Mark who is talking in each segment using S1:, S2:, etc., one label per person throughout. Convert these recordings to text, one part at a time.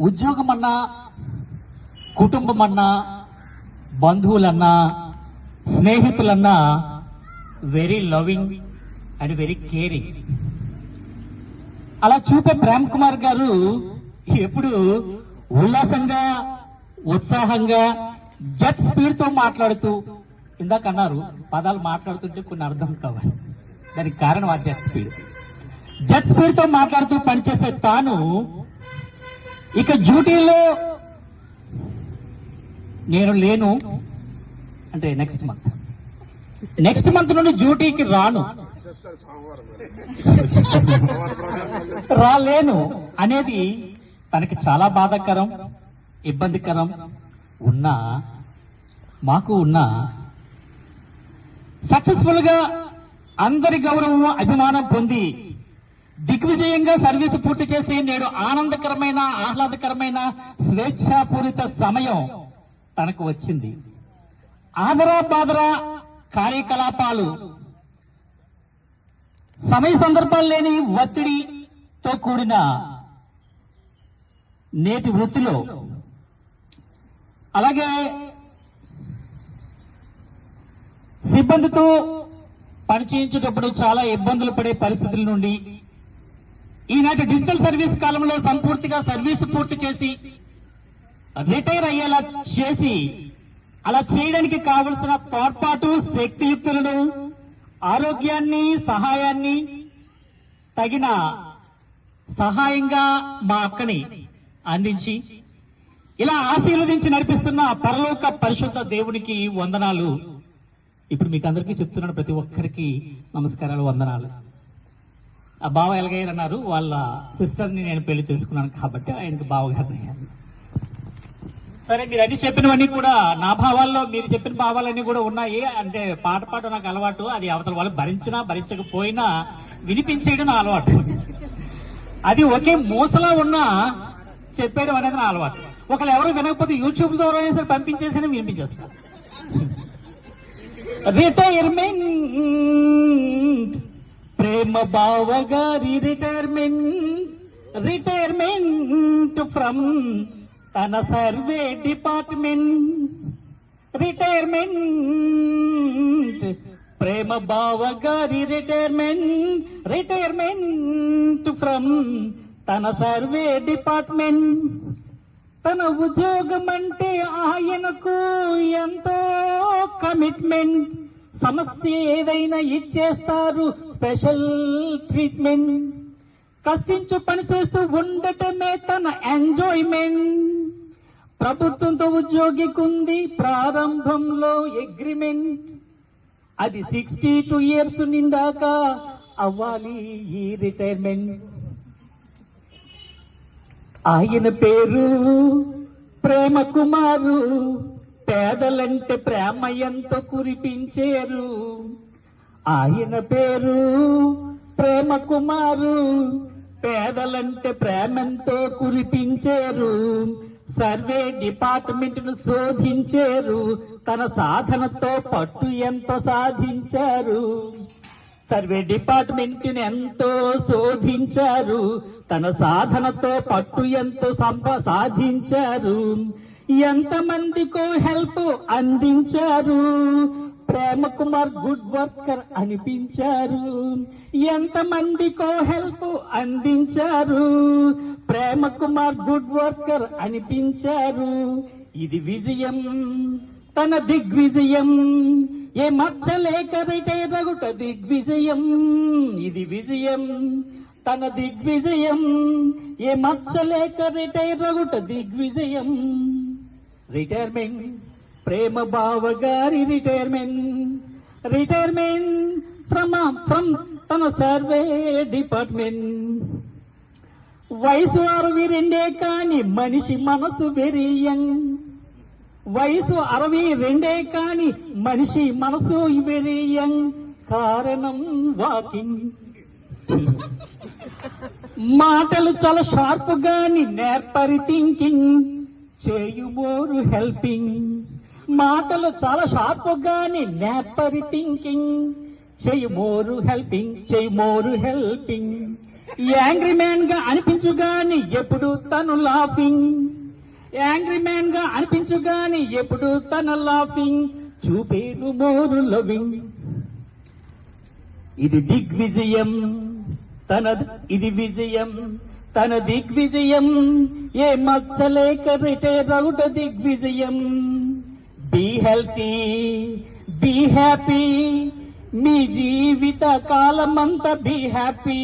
S1: ఉద్యోగం అన్నా కుటుంబం అన్నా బంధువులన్నా స్నేహితులన్నా very loving and very caring అలా చూపే ప్రేమ్ కుమార్ గారు ఎప్పుడు ఉల్లాసంగా ఉత్సాహంగా జట్ స్పీడ్తో మాట్లాడుతూ ఇందాక అన్నారు పదాలు మాట్లాడుతుంటే కొన్ని అర్థం కావాలి. దానికి కారణం ఆ జెట్ స్పీడ్ జట్ స్పీడ్తో మాట్లాడుతూ పనిచేసే తాను ఇక డ్యూటీలో నేను లేను అంటే నెక్స్ట్ మంత్ నెక్స్ట్ మంత్ నుండి డ్యూటీకి రాను. రాలేను అనేది తనకి చాలా బాధాకరం ఇబ్బందికరం ఉన్నా మాకు ఉన్న. సక్సెస్ఫుల్గా అందరి గౌరవం అభిమానం పొంది దిగ్విజయంగా సర్వీస్ పూర్తి చేసి నేడు ఆనందకరమైన ఆహ్లాదకరమైన స్వేచ్ఛాపూరిత సమయం తనకు వచ్చింది. ఆదరా బాదరా కార్యకలాపాలు సమయ సందర్భాలు లేని ఒత్తిడితో కూడిన నేటి వృత్తిలో అలాగే సిబ్బందితో పనిచేయించేటప్పుడు చాలా ఇబ్బందులు పడే పరిస్థితుల నుండి ఈనాటి డిజిటల్ సర్వీస్ కాలంలో సంపూర్తిగా సర్వీస్ పూర్తి చేసి రిటైర్ అయ్యేలా చేసి అలా చేయడానికి కావలసిన తోడ్పాటు శక్తియుక్తులను ఆరోగ్యాన్ని సహాయాన్ని తగిన సహాయంగా మా అక్కని అందించి ఇలా ఆశీర్వదించి నడిపిస్తున్న పరలోక పరిశుద్ధ దేవునికి వందనాలు. ఇప్పుడు మీకు అందరికీ చెప్తున్నాను ప్రతి ఒక్కరికి నమస్కారాలు వందనాలు. బావ ఎలాగయ్యారు అన్నారు వాళ్ళ సిస్టర్ని నేను పెళ్ళి చేసుకున్నాను కాబట్టి ఆయనకి బావగారు అయ్యాను. సరే మీరు అన్ని చెప్పినవన్నీ కూడా నా భావాల్లో మీరు చెప్పిన భావాలన్నీ కూడా ఉన్నాయి. అంటే పాట పాట నాకు అలవాటు అది అవతల వాళ్ళు భరించినా భరించకపోయినా వినిపించేయడం నా అలవాటు. అది ఒకే మూసలా ఉన్నా చెప్పేయడం అనేది నా అలవాటు. ఒకళ్ళు ఎవరు వినకపోతే యూట్యూబ్ ద్వారా అయినా సరే పంపించేసి వినిపించేస్తారు. రిటైర్మెంట్ ప్రేమ బావగారి రిటైర్మెంట్ రిటైర్మెంట్ ఫ్రమ్ తన సర్వే డిపార్ట్మెంట్ రిటైర్మెంట్ ప్రేమ బావగారి రిటైర్మెంట్ రిటైర్మెంట్ ఫ్రమ్ తన సర్వే డిపార్ట్మెంట్ తన ఉద్యోగం అంటే ఆయనకు ఎంతో కమిట్మెంట్ సమస్య ఏదైనా ఇచ్చేస్తారు. స్పెషల్ ట్రీట్మెంట్ కష్టించు పని చేస్తూ ఉండటమే తన ఎంజాయ్మెంట్ ప్రభుత్వంతో ఉద్యోగికుంది ప్రారంభంలో అగ్రిమెంట్ అది సిక్స్టీ టూ ఇయర్స్ నిండాక అవ్వాలి ఈ రిటైర్మెంట్ ఆయన పేరు ప్రేమ కుమారు పేదలంటే ప్రేమ ఎంతో కురిపించారు. ఆయన పేరు ప్రేమ కుమారు. పేదలంటే ప్రేమంతో కురిపించారు. సర్వే డిపార్ట్మెంట్ను శోధించారు. తన సాధనతో పట్టు ఎంతో సాధించారు. సర్వే డిపార్ట్మెంట్ని ఎంతో శోధించారు. తన సాధనతో పట్టు ఎంతో సంప సాధించారు. ఎంతమందికో హెల్ప్ అందించారు. ప్రేమ కుమార్ గుడ్ వర్కర్ అనిపించారు. ఎంతమందికో హెల్ప్ అందించారు. ప్రేమ కుమార్ గుడ్ వర్కర్ అనిపించారు. ఇది విజయం తన దిగ్విజయం. ఏ మచ్చలేక రిటైర్ అగుట దిగ్విజయం. ఇది విజయం తన దిగ్విజయం. ఏ మచ్చలేక రిటైర్ అగుట దిగ్విజయం. రిటైర్మెంట్ ప్రేమ బావ గారి రిటైర్మెంట్ రిటైర్మెంట్ ఫ్రమ్ ఫ్రమ్ తన సర్వే డిపార్ట్మెంట్ వయసు అరవై రెండే కాని మనిషి మనసు వెరీ యంగ్ వయసు అరవై రెండే కాని మనిషి మనసు వెరీ యంగ్ కారణం వాకింగ్ మాటలు చాలా షార్ప్ గాని నేర్పరి థింకింగ్ చేయుమోరు హెల్పింగ్. మాటలు చాలా షార్ప్ గాని నేపరి థింకింగ్ చేయుమోరు హెల్పింగ్ చేయుమోరు హెల్పింగ్. యాంగ్రీ మ్యాన్గా అనిపించుగాని ఎప్పుడు తను లాఫింగ్ యాంగ్రీ మ్యాన్గా అనిపించుగాని ఎప్పుడు తన లాఫింగ్ చూపేను మోరు లవింగ్ ఇది దిగ్విజయం. తన ఇది విజయం. తన దిగ్విజయం ఏ మచ్చలేక పెట్టే రౌట దిగ్విజయం. బీ హెల్తీ బీ హ్యాపీ మీ జీవిత కాలమంతా బీ హ్యాపీ.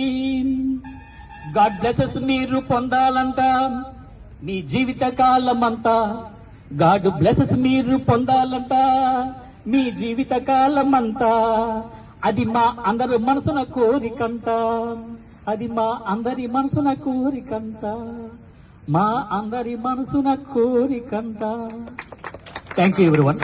S1: గాడ్ బ్లెసెస్ మీరు పొందాలంట మీ జీవిత అంతా గాడ్ బ్లెసెస్ మీరు పొందాలంట మీ జీవిత అంతా అది మా అందరు మనసున కోరికంట. అది మా అందరి మనసున కోరికంట. మా అందరి మనసున కోరికంట. Thank you everyone